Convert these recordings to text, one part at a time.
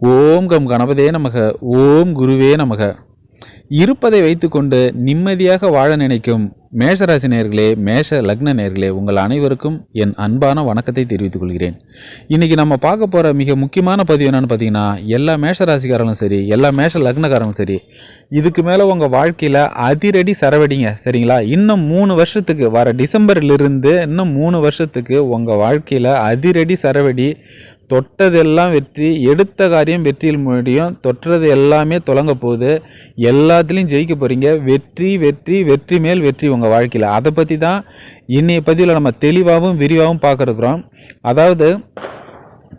ஓம் come கணபதே நமக ஓம் குருவே நமக. இருப்பதை வைத்துக்கொண்டு நிம்மதியாக வாழ நினைக்கும் மேஷராசி நேர்களே மேஷ லக்ன நேர்களே உங்கள் அனைவருக்கும் என் அன்பான வணக்கத்தை தெரிவித்துக் கொள்கிறேன். இன்னைக்கு நம்ம பார்க்க போகிற மிக முக்கியமான பதிவு என்னென்னு பார்த்தீங்கன்னா எல்லா மேஷராசிக்காரங்களும் சரி எல்லா மேஷ லக்னக்காரங்களும் சரி இதுக்கு மேலே உங்கள் வாழ்க்கையில் அதிரடி சரவடிங்க சரிங்களா? இன்னும் மூணு வருஷத்துக்கு வர டிசம்பர்லேருந்து இன்னும் மூணு வருஷத்துக்கு உங்கள் வாழ்க்கையில் அதிரடி சரவடி தொட்டதெல்லாம் வெற்றி எடுத்த காரியம் வெற்றியில் முடியும். தொட்டது எல்லாமே தொடங்க போகுது. எல்லாத்துலேயும் ஜெயிக்க போகிறீங்க வெற்றி வெற்றி வெற்றி மேல் வெற்றி உங்கள் வாழ்க்கையில். அதை பற்றி தான் இன்றைய பதிவில் நம்ம தெளிவாகவும் விரிவாகவும் பார்க்குறோம். அதாவது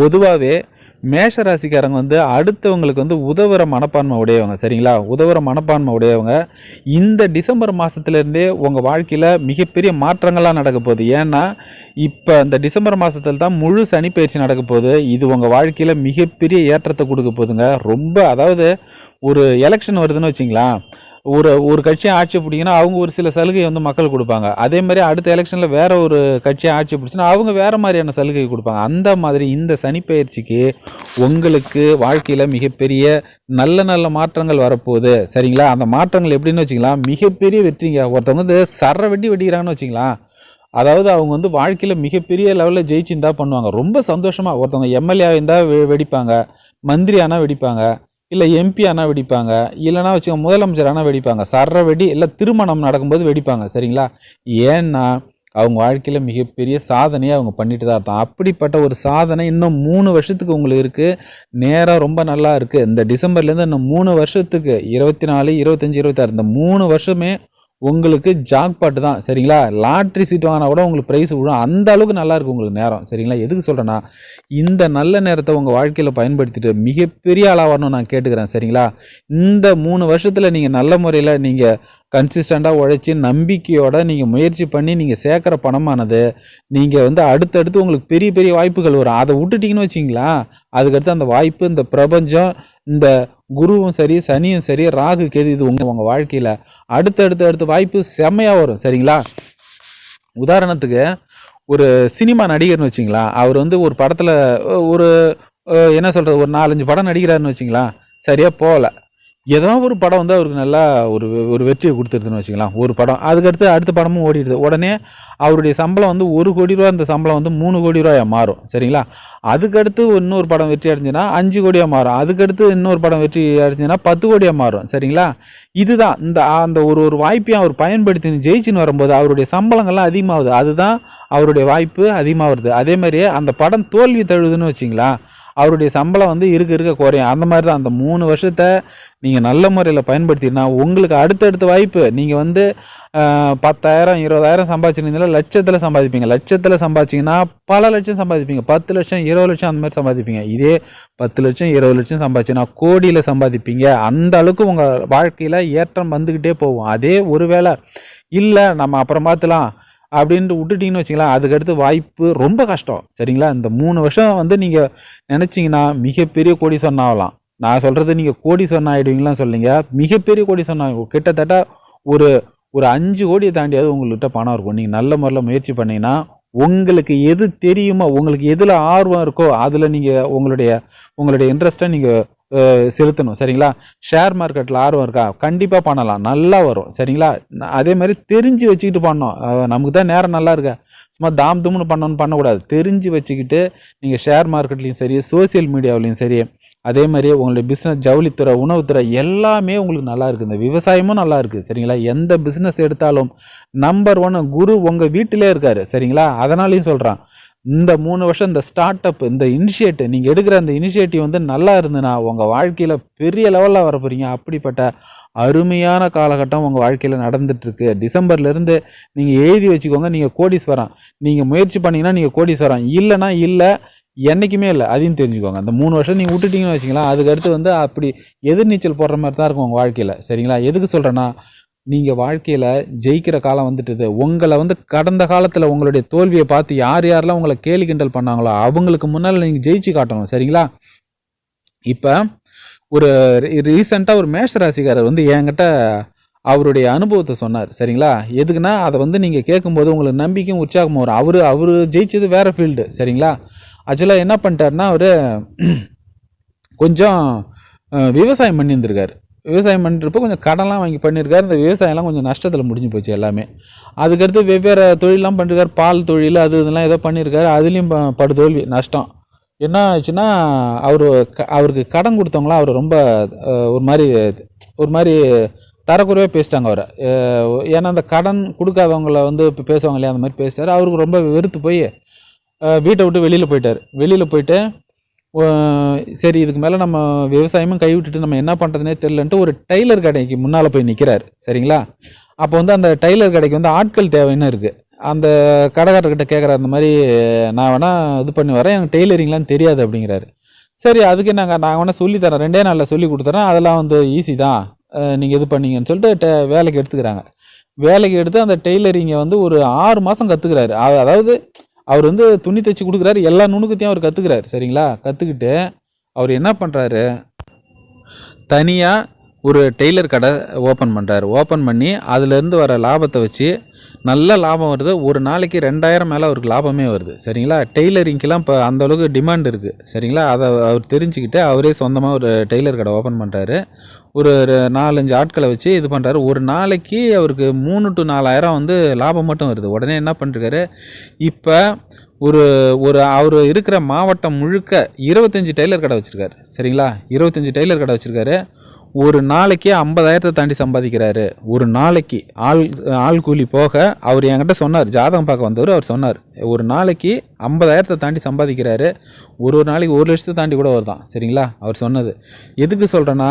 பொதுவாகவே மேஷ ராசிக்காரங்க வந்து அடுத்தவங்களுக்கு வந்து உதவுற மனப்பான்மை உடையவங்க சரிங்களா? உதவுற மனப்பான்மை உடையவங்க. இந்த டிசம்பர் மாதத்துலேருந்தே உங்கள் வாழ்க்கையில் மிகப்பெரிய மாற்றங்கள்லாம் நடக்க போகுது. ஏன்னா இப்போ இந்த டிசம்பர் மாதத்தில் தான் முழு சனிப்பயிற்சி நடக்க போகுது. இது உங்கள் வாழ்க்கையில் மிகப்பெரிய ஏற்றத்தை கொடுக்க போகுதுங்க. ரொம்ப அதாவது ஒரு எலெக்ஷன் வருதுன்னு வச்சிங்களா ஒரு ஒரு கட்சியை ஆட்சி பிடிக்கினா அவங்க ஒரு சில சலுகை வந்து மக்கள் கொடுப்பாங்க. அதே மாதிரி அடுத்த எலெக்ஷனில் வேற ஒரு கட்சியை ஆட்சி பிடிச்சினா அவங்க வேற மாதிரியான சலுகை கொடுப்பாங்க. அந்த மாதிரி இந்த சனிப்பெயர்ச்சிக்கு உங்களுக்கு வாழ்க்கையில் மிகப்பெரிய நல்ல நல்ல மாற்றங்கள் வரப்போகுது. சரிங்களா? அந்த மாற்றங்கள் எப்படின்னு வச்சுக்கலாம். மிகப்பெரிய வெற்றிங்க. ஒருத்தவங்க வந்து சர வெட்டி வெடிக்கிறாங்கன்னு வச்சுக்கலாம். அதாவது அவங்க வந்து வாழ்க்கையில் மிகப்பெரிய லெவலில் ஜெயிச்சுருந்தா பண்ணுவாங்க. ரொம்ப சந்தோஷமாக ஒருத்தவங்க எம்எல்ஏ இருந்தால் வெடிப்பாங்க. மந்திரி ஆனால் வெடிப்பாங்க. இல்லை எம்பி ஆனால் வெடிப்பாங்க. இல்லைனா வச்சுக்கோங்க முதலமைச்சர் ஆனால் வெடிப்பாங்க. சர்ற வெடி இல்லை திருமணம் நடக்கும்போது வெடிப்பாங்க சரிங்களா? ஏன்னா அவங்க வாழ்க்கையில் மிகப்பெரிய சாதனையை அவங்க பண்ணிட்டு தான் இருப்பாங்க. அப்படிப்பட்ட ஒரு சாதனை இன்னும் மூணு வருஷத்துக்கு உங்களுக்கு இருக்குது நேராக ரொம்ப நல்லா இருக்குது இந்த டிசம்பர்லேருந்து இன்னும் மூணு வருஷத்துக்கு இருபத்தி நாலு இருபத்தஞ்சி இருபத்தாறு இந்த மூணு வருஷமே உங்களுக்கு ஜாக்பாட்டு தான் சரிங்களா? லாட்ரி சீட் வாங்கினா கூட உங்களுக்கு ப்ரைஸ் விழும். அந்த அளவுக்கு நல்லா இருக்கும் உங்களுக்கு நேரம் சரிங்களா? எதுக்கு சொல்கிறேன்னா இந்த நல்ல நேரத்தை உங்கள் வாழ்க்கையில் பயன்படுத்திட்டு மிகப்பெரிய ஆளாக வரணும்னு நான் கேட்டுக்கிறேன் சரிங்களா? இந்த மூணு வருஷத்தில் நீங்கள் நல்ல முறையில் நீங்கள் கன்சிஸ்டண்ட்டாக உழைச்சி நம்பிக்கையோட நீங்கள் முயற்சி பண்ணி நீங்கள் சேர்க்குற பணமானது நீங்கள் வந்து அடுத்தடுத்து உங்களுக்கு பெரிய பெரிய வாய்ப்புகள் வரும். அதை விட்டுட்டிங்கன்னு வச்சிங்களா அதுக்கடுத்து அந்த வாய்ப்பு இந்த பிரபஞ்சம் இந்த குருவும் சரி சனியும் சரி ராகு கேது இது உங்கள் உங்கள் வாழ்க்கையில் அடுத்தடுத்து அடுத்த வாய்ப்பு செம்மையாக வரும். சரிங்களா? உதாரணத்துக்கு ஒரு சினிமா நடிகர்னு வச்சிங்களா அவர் வந்து ஒரு படத்தில் ஒரு என்ன சொல்கிறது ஒரு நாலஞ்சு படம் நடிக்கிறாருன்னு வச்சிங்களா சரியாக போகல. ஏதோ ஒரு படம் வந்து அவருக்கு நல்லா ஒரு ஒரு வெற்றியை கொடுத்துருதுன்னு வச்சுக்கலாம். ஒரு படம். அதுக்கடுத்து அடுத்த படமும் ஓடிடுது. உடனே அவருடைய சம்பளம் வந்து ஒரு கோடி ரூபா அந்த சம்பளம் வந்து மூணு கோடி ரூபாயா மாறும். சரிங்களா? அதுக்கடுத்து இன்னொரு படம் வெற்றி அடைஞ்சுன்னா அஞ்சு கோடியாக மாறும். அதுக்கடுத்து இன்னொரு படம் வெற்றி அடைஞ்சுன்னா பத்து கோடியாக மாறும். சரிங்களா? இதுதான். இந்த அந்த ஒரு ஒரு வாய்ப்பையும் அவர் பயன்படுத்தி ஜெயிச்சுன்னு வரும்போது அவருடைய சம்பளங்கள்லாம் அதிகமாகுது. அதுதான் அவருடைய வாய்ப்பு அதிகமாக வருது அதே மாதிரியே அந்த படம் தோல்வி தழுவுதுன்னு வச்சிங்களா அவருடைய சம்பளம் வந்து இருக்க இருக்க குறையும். அந்த மாதிரி தான் அந்த மூணு வருஷத்தை நீங்கள் நல்ல முறையில் பயன்படுத்தினா உங்களுக்கு அடுத்தடுத்த வாய்ப்பு. நீங்கள் வந்து பத்தாயிரம் இருபதாயிரம் சம்பாதிச்சிருந்தீங்களா லட்சத்தில் சம்பாதிப்பீங்க. லட்சத்தில் சம்பாதிச்சிங்கன்னா பல லட்சம் சம்பாதிப்பீங்க. பத்து லட்சம் இருபது லட்சம் அந்த மாதிரி சம்பாதிப்பீங்க. இதே பத்து லட்சம் இருபது லட்சம் சம்பாதிச்சுன்னா கோடியில் சம்பாதிப்பீங்க. அந்த அளவுக்கு உங்கள் வாழ்க்கையில் ஏற்றம் வந்துக்கிட்டே போகும். அதே ஒருவேளை இல்லை நம்ம அப்புறம் பார்த்துலாம். அப்படின்ட்டு விட்டுட்டீங்கன்னு வச்சிங்களேன் அதுக்கடுத்து வாய்ப்பு ரொம்ப கஷ்டம். சரிங்களா? இந்த மூணு வருஷம் வந்து நீங்கள் நினச்சிங்கன்னா மிகப்பெரிய கோடி ஆகலாம். நான் சொல்கிறது நீங்கள் கோடி சொன்ன ஆகிடுவீங்களான்னு சொல்லிங்க மிகப்பெரிய கோடி சொன்னாங்க கிட்டத்தட்ட ஒரு ஒரு அஞ்சு கோடியை தாண்டியாவது உங்கள்கிட்ட பணம் இருக்கும். நீங்கள் நல்ல முறையில் முயற்சி பண்ணிங்கன்னா உங்களுக்கு எது தெரியுமோ உங்களுக்கு எதில் ஆர்வம் இருக்கோ அதில் நீங்கள் உங்களுடைய உங்களுடைய இன்ட்ரெஸ்ட்டை நீங்கள் செலுத்தணும். சரிங்களா? ஷேர் மார்க்கெட்டில் ஆர்வம் இருக்கா? கண்டிப்பாக பண்ணலாம். நல்லா வரும். சரிங்களா? அதே மாதிரி தெரிஞ்சு வச்சுக்கிட்டு பண்ணோம் நமக்கு தான் நேரம் நல்லா இருக்கா? சும்மா தாம் தும்னு பண்ணணும்னு பண்ணக்கூடாது. தெரிஞ்சு வச்சுக்கிட்டு நீங்கள் ஷேர் மார்க்கெட்லேயும் சரி சோசியல் மீடியாவிலையும் சரி அதே மாதிரி உங்களுடைய பிஸ்னஸ் ஜவுளித்துறை உணவுத்துறை எல்லாமே உங்களுக்கு நல்லா இருக்குது இந்த விவசாயமும் நல்லா இருக்குது சரிங்களா? எந்த பிஸ்னஸ் எடுத்தாலும் நம்பர் ஒன் குரு உங்கள் வீட்டிலே இருக்கார். சரிங்களா? அதனாலையும் சொல்கிறான் இந்த மூணு வருஷம் இந்த ஸ்டார்ட் அப் இந்த இனிஷியேட்டிவ் நீங்கள் எடுக்கிற அந்த இனிஷியேட்டிவ் வந்து நல்லா இருந்துன்னா உங்கள் வாழ்க்கையில் பெரிய லெவலில் வர போகிறீங்க அப்படிப்பட்ட அருமையான காலகட்டம் உங்கள் வாழ்க்கையில் நடந்துட்டுருக்கு. டிசம்பர்லேருந்து நீங்கள் எழுதி வச்சுக்கோங்க நீங்கள் கோடீஸ்வரம் நீங்கள் முயற்சி பண்ணிங்கன்னா நீங்கள் கோடீஸ்வரம் இல்லைனா இல்லை என்றைக்குமே இல்லை அதையும் தெரிஞ்சுக்கோங்க. அந்த மூணு வருஷம் நீங்கள் விட்டுட்டிங்கன்னு வச்சிங்களா அதுக்கடுத்து வந்து அப்படி எதிர்நீச்சல் போடுற மாதிரி தான் இருக்கும் உங்கள் வாழ்க்கையில். சரிங்களா? எதுக்கு சொல்கிறேன்னா நீங்கள் வாழ்க்கையில் ஜெயிக்கிற காலம் வந்துட்டுது. உங்களை வந்து கடந்த காலத்தில் உங்களுடைய தோல்வியை பார்த்து யார் யாரெல்லாம் உங்களை கேலி கிண்டல் பண்ணாங்களோ அவங்களுக்கு முன்னால் நீங்கள் ஜெயிச்சு காட்டணும். சரிங்களா? இப்போ ஒரு ரீசெண்டாக ஒரு மேஷ ராசிக்காரர் வந்து என்கிட்ட அவருடைய அனுபவத்தை சொன்னார். சரிங்களா? எதுக்குன்னா அதை வந்து நீங்கள் கேட்கும்போது உங்களுக்கு நம்பிக்கையும் உற்சாகமும் வரும். அவர் அவர் ஜெயிச்சது வேறு ஃபீல்டு சரிங்களா? ஆக்சுவலாக என்ன பண்ணிட்டாருன்னா அவர் கொஞ்சம் விவசாயம் பண்ணியிருந்திருக்காரு. விவசாயம் பண்ணுறப்போ கொஞ்சம் கடன்லாம் வாங்கி பண்ணியிருக்காரு இந்த விவசாயம்லாம் கொஞ்சம் நஷ்டத்தில் முடிஞ்சு போச்சு எல்லாமே. அதுக்கடுத்து வெவ்வேறு தொழிலெலாம் பண்ணிருக்காரு பால் தொழில் அது இதெல்லாம் ஏதோ பண்ணியிருக்காரு அதுலேயும் ப- படுதோல்வி நஷ்டம். என்ன ஆச்சுன்னா அவர் அவருக்கு கடன் கொடுத்தவங்களாம் அவர் ரொம்ப ஒரு மாதிரி ஒரு மாதிரி தரக்குறைவாக பேசிட்டாங்க அவரை. ஏன்னா அந்த கடன் கொடுக்காதவங்கள வந்து இப்போ பேசுவாங்க இல்லையா அந்த மாதிரி பேசிட்டார். அவருக்கு ரொம்ப வெறுத்து போய் வீட்டை விட்டு வெளியில் போயிட்டார். வெளியில் போயிட்டு சரி இதுக்கு மேலே நம்ம விவசாயமும் கைவிட்டுட்டு நம்ம என்ன பண்ணுறதுனே தெரிலன்ட்டு ஒரு டெய்லர் கடைக்கு முன்னால் போய் நிற்கிறார் சரிங்களா? அப்போ வந்து அந்த டெய்லர் கடைக்கு வந்து ஆட்கள் தேவைன்னு இருக்குது அந்த கடைக்காரர்கிட்ட கேட்குற அந்த மாதிரி நான் வேணால் இது பண்ணி வரேன். எனக்கு டெய்லரிங்லாம் தெரியாது அப்படிங்கிறாரு. சரி அதுக்கு நாங்கள் நான் வேணால் சொல்லித்தரேன். ரெண்டே நாளில் சொல்லி கொடுத்துறேன். அதெல்லாம் வந்து ஈஸி தான். நீங்கள் இது பண்ணீங்கன்னு சொல்லிட்டு டெ- வேலைக்கு எடுத்துக்கிறாங்க. வேலைக்கு எடுத்து அந்த டெய்லரிங்கை வந்து ஒரு ஆறு மாதம் கற்றுக்கிறாரு அதாவது அவர் வந்து துணி தைச்சி கொடுக்குறாரு. எல்லா நுணுக்கத்தையும் அவர் கற்றுக்கிறாரு சரிங்களா? கற்றுக்கிட்டு அவர் என்ன பண்ணுறாரு தனியாக ஒரு டெய்லர் கடை ஓப்பன் பண்ணுறாரு ஓப்பன் பண்ணி அதுலேருந்து வர லாபத்தை வச்சு நல்ல லாபம் வருது. ஒரு நாளைக்கு ரெண்டாயிரம் மேலே அவருக்கு லாபமே வருது. சரிங்களா? டெய்லரிங்கெலாம் இப்போ அந்தளவுக்கு டிமாண்ட் இருக்குது சரிங்களா? அதை அவர் தெரிஞ்சுக்கிட்டு அவரே சொந்தமாக ஒரு டெய்லர் கடை ஓப்பன் பண்ணுறாரு ஒரு ஒரு நாலஞ்சு ஆட்களை வச்சு இது பண்ணுறாரு ஒரு நாளைக்கு அவருக்கு மூணு டு நாலாயிரம் வந்து லாபம் மட்டும் வருது. உடனே என்ன பண்ணுறாரு இப்போ ஒரு ஒரு அவர் இருக்கிற மாவட்டம் முழுக்க இருபத்தஞ்சி டெய்லர் கடை வச்சுருக்காரு. சரிங்களா? இருபத்தஞ்சி டெய்லர் கடை வச்சுருக்காரு. ஒரு நாளைக்கு ஐம்பதாயிரத்தை தாண்டி சம்பாதிக்கிறாரு. ஒரு நாளைக்கு ஆள் ஆள் கூலி போக அவர் என்கிட்ட சொன்னார் ஜாதகம் பார்க்க வந்தவர் அவர் சொன்னார் ஒரு நாளைக்கு ஐம்பதாயிரத்தை தாண்டி சம்பாதிக்கிறாரு. ஒரு ஒரு நாளைக்கு ஒரு லட்சத்தை தாண்டி கூட வருதான் சரிங்களா? அவர் சொன்னது. எதுக்கு சொல்கிறேன்னா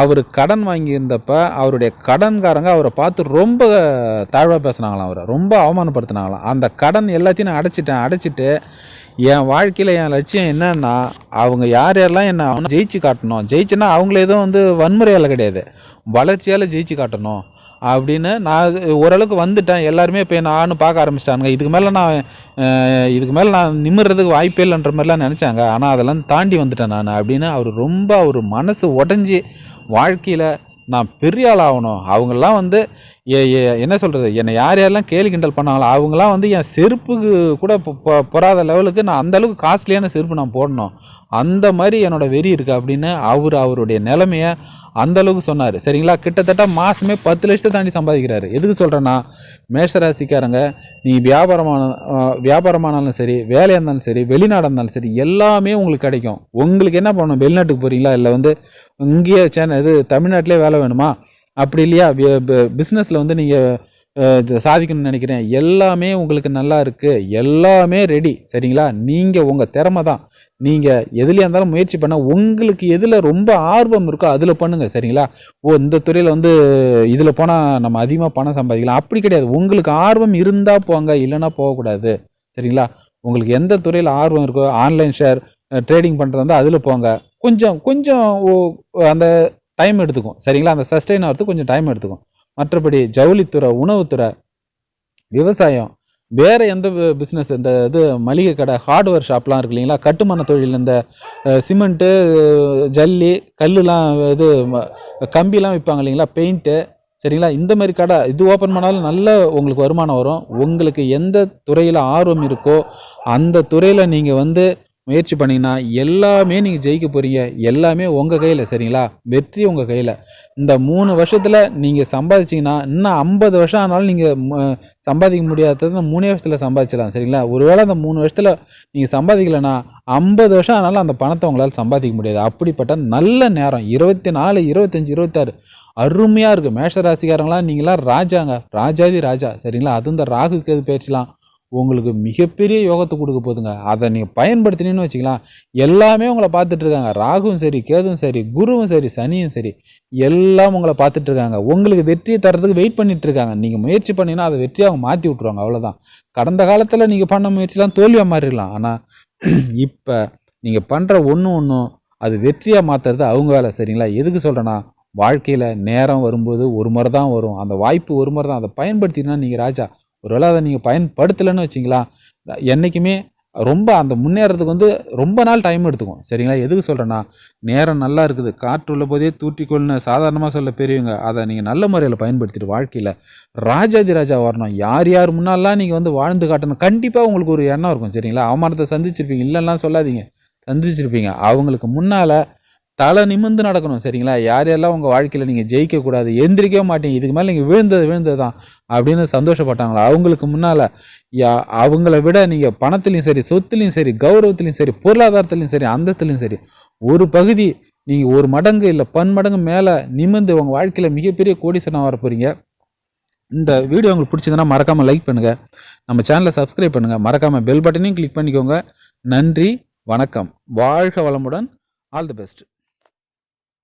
அவர் கடன் வாங்கியிருந்தப்ப அவருடைய கடன்காரங்க அவரை பார்த்து ரொம்ப தாழ்வாக பேசுனாங்களாம் அவரை ரொம்ப அவமானப்படுத்தினாங்களாம். அந்த கடன் எல்லாத்தையும் நான் அடைச்சிட்டேன் அடைச்சிட்டு என் வாழ்க்கையில் என் லட்சியம் என்னன்னா அவங்க யார் யாரெல்லாம் என்ன அவனை ஜெயிச்சு காட்டணும். ஜெயிச்சுன்னா அவங்கள எதுவும் வந்து வன்முறையால் கிடையாது. வளர்ச்சியால் ஜெயிச்சு காட்டணும். அப்படின்னு நான் ஓரளவுக்கு வந்துட்டேன். எல்லாருமே இப்போ நானும் பார்க்க ஆரம்பிச்சிட்டானுங்க. இதுக்கு மேலே நான் இதுக்கு மேலே நான் நிமிர்றதுக்கு வாய்ப்பே இல்லைன்ற மாதிரிலாம் நினச்சாங்க. ஆனால் அதெல்லாம் தாண்டி வந்துட்டேன் நான் அப்படின்னு அவர் ரொம்ப ஒரு மனசு உடஞ்சி வாழ்க்கையில் நான் பெரிய ஆள் ஆகணும். அவங்களாம் வந்து ஏ ஏ என்ன சொல்கிறது என்னை யார் யாரெல்லாம் கேலி கிண்டல் பண்ணாங்களோ அவங்களாம் வந்து என் செருப்புக்கு கூட பொறாத லெவலுக்கு நான் அந்த அளவுக்கு காஸ்ட்லியான செருப்பு நான் போடணும். அந்த மாதிரி என்னோட வெறி இருக்குது அப்படின்னு அவர் அவருடைய நிலைமைய அந்த அளவுக்கு சொன்னார். சரிங்களா? கிட்டத்தட்ட மாதமே பத்து லட்சத்தை தாண்டி சம்பாதிக்கிறாரு. எதுக்கு சொல்கிறேன்னா மேஷராசிக்காரங்க நீ வியாபாரமான வியாபாரமானாலும் சரி வேலையாக இருந்தாலும் சரி வெளிநாடாக இருந்தாலும் சரி எல்லாமே உங்களுக்கு கிடைக்கும். உங்களுக்கு என்ன பண்ணணும்? வெளிநாட்டுக்கு போகிறீங்களா இல்லை வந்து இங்கேயே சேன இது தமிழ்நாட்டிலே வேலை வேணுமா? அப்படி இல்லையா? பிஸ்னஸில் வந்து நீங்கள் சாதிக்கணும்னு நினைக்கிறேன். எல்லாமே உங்களுக்கு நல்லா இருக்குது எல்லாமே ரெடி சரிங்களா? நீங்கள் உங்கள் திறமை தான். நீங்கள் எதுலேயே இருந்தாலும் முயற்சி பண்ண உங்களுக்கு எதில் ரொம்ப ஆர்வம் இருக்கோ அதில் பண்ணுங்கள் சரிங்களா? ஓ இந்த துறையில் வந்து இதில் போனால் நம்ம அதிகமாக பணம் சம்பாதிக்கலாம். அப்படி கிடையாது. உங்களுக்கு ஆர்வம் இருந்தால் போங்க. இல்லைன்னா போகக்கூடாது. சரிங்களா? உங்களுக்கு எந்த துறையில் ஆர்வம் இருக்கோ ஆன்லைன் ஷேர் ட்ரேடிங் பண்ணுறது வந்து அதில் போங்க. கொஞ்சம் கொஞ்சம் ஓ- அந்த டைம் எடுத்துக்கும். சரிங்களா? அந்த சஸ்டெயின் ஆகிறதுக்கு கொஞ்சம் டைம் எடுத்துக்கும். மற்றபடி ஜவுளித்துறை உணவுத்துறை விவசாயம் வேறு எந்த பிஸ்னஸ் இந்த இது மளிகை கடை ஹார்ட்வேர் ஷாப்லாம் இருக்கு இல்லைங்களா? கட்டுமான தொழில் இந்த சிமெண்ட்டு ஜல்லி கல்லுலாம் இது கம்பிலாம் விற்பாங்க இல்லைங்களா? பெயிண்ட்டு சரிங்களா? இந்த மாதிரி கடை இது ஓப்பன் பண்ணாலும் நல்ல உங்களுக்கு வருமானம் வரும். உங்களுக்கு எந்த துறையில் ஆர்வம் இருக்கோ அந்த துறையில் நீங்கள் வந்து முயற்சி பண்ணீங்கன்னா எல்லாமே நீங்கள் ஜெயிக்க போகிறீங்க எல்லாமே உங்கள் கையில் சரிங்களா? வெற்றி உங்கள் கையில். இந்த மூணு வருஷத்தில் நீங்கள் சம்பாதிச்சீங்கன்னா இன்னும் ஐம்பது வருஷம் ஆனாலும் நீங்கள் சம்பாதிக்க முடியாதது இந்த மூணே வருஷத்தில் சம்பாதிச்சிடலாம் சரிங்களா? ஒருவேளை அந்த மூணு வருஷத்தில் நீங்கள் சம்பாதிக்கலைன்னா ஐம்பது வருஷம் ஆனாலும் அந்த பணத்தை உங்களால் சம்பாதிக்க முடியாது. அப்படிப்பட்ட நல்ல நேரம். இருபத்தி நாலு இருபத்தஞ்சி இருபத்தாறு. அருமையாக இருக்குது மேஷ ராசிக்காரங்களாம் நீங்களாம் ராஜாங்க. ராஜாதி ராஜா சரிங்களா? அது இந்த ராகு எது பேச்சலாம் உங்களுக்கு மிகப்பெரிய யோகத்தை கொடுக்க போதுங்க அதை நீங்கள் பயன்படுத்தினீங்கன்னு வச்சுக்கலாம். எல்லாமே உங்களை பார்த்துட்ருக்காங்க. ராகுவும் சரி கேதுவும் சரி குருவும் சரி சனியும் சரி எல்லாம் உங்களை பார்த்துட்ருக்காங்க. உங்களுக்கு வெற்றியை தர்றதுக்கு வெயிட் பண்ணிட்டு இருக்காங்க நீங்கள் முயற்சி பண்ணீங்கன்னா அதை வெற்றியாக அவங்க மாற்றி விட்ருவாங்க அவ்வளோதான் கடந்த காலத்தில் நீங்கள் பண்ண முயற்சிலாம் தோல்வியாக மாறிடலாம். ஆனால் இப்போ நீங்கள் பண்ணுற ஒன்று ஒன்றும் அது வெற்றியாக மாற்றுறது அவங்க வேலை. சரிங்களா? எதுக்கு சொல்கிறேன்னா வாழ்க்கையில் நேரம் வரும்போது ஒரு முறை தான் வரும். அந்த வாய்ப்பு ஒரு முறை தான். அதை பயன்படுத்தினா நீங்கள் ராஜா ஒருவேளை அதை நீங்கள் பயன்படுத்தலைன்னு வச்சிங்களா என்றைக்குமே ரொம்ப அந்த முன்னேறதுக்கு வந்து ரொம்ப நாள் டைம் எடுத்துக்கும். சரிங்களா? எதுக்கு சொல்கிறேன்னா நேரம் நல்லா இருக்குது. காற்று உள்ள போதே தூட்டிக்கொள்னு சாதாரணமாக சொல்ல பெரியவங்க அதை நீங்கள் நல்ல முறையில் பயன்படுத்திட்டு வாழ்க்கையில் ராஜாதி ராஜா வரணும். யார் யார் முன்னாலாம் நீங்கள் வந்து வாழ்ந்து காட்டணும் கண்டிப்பாக உங்களுக்கு ஒரு எண்ணம் இருக்கும். சரிங்களா? அவமானத்தை சந்திச்சிருப்பீங்க. இல்லைன்னா சொல்லாதீங்க. சந்திச்சிருப்பீங்க. அவங்களுக்கு முன்னால் தலை நிமிர்ந்து நடக்கணும் சரிங்களா? யார் யாரெல்லாம் உங்கள் வாழ்க்கையில் நீங்கள் ஜெயிக்கக்கூடாது எந்திரிக்கவே மாட்டீங்க இதுக்கு மேலே நீங்கள் விழுந்தது விழுந்தது தான் அப்படின்னு சந்தோஷப்பட்டாங்களா? அவங்களுக்கு முன்னால் யா அவங்கள விட நீங்கள் பணத்துலையும் சரி சொத்துலையும் சரி கௌரவத்துலையும் சரி பொருளாதாரத்துலையும் சரி அந்தத்துலையும் சரி ஒரு பகுதி நீங்கள் ஒரு மடங்கு இல்லை பன்மடங்கு மேலே நிமிர்ந்து உங்கள் வாழ்க்கையில் மிகப்பெரிய கோடீசனாக வர போகிறீங்க இந்த வீடியோ உங்களுக்கு பிடிச்சதுன்னா மறக்காமல் லைக் பண்ணுங்கள் நம்ம சேனலை சப்ஸ்கிரைப் பண்ணுங்கள் மறக்காமல் பெல் பட்டனையும் கிளிக் பண்ணிக்கோங்க. நன்றி வணக்கம். வாழ்க வளமுடன். All the best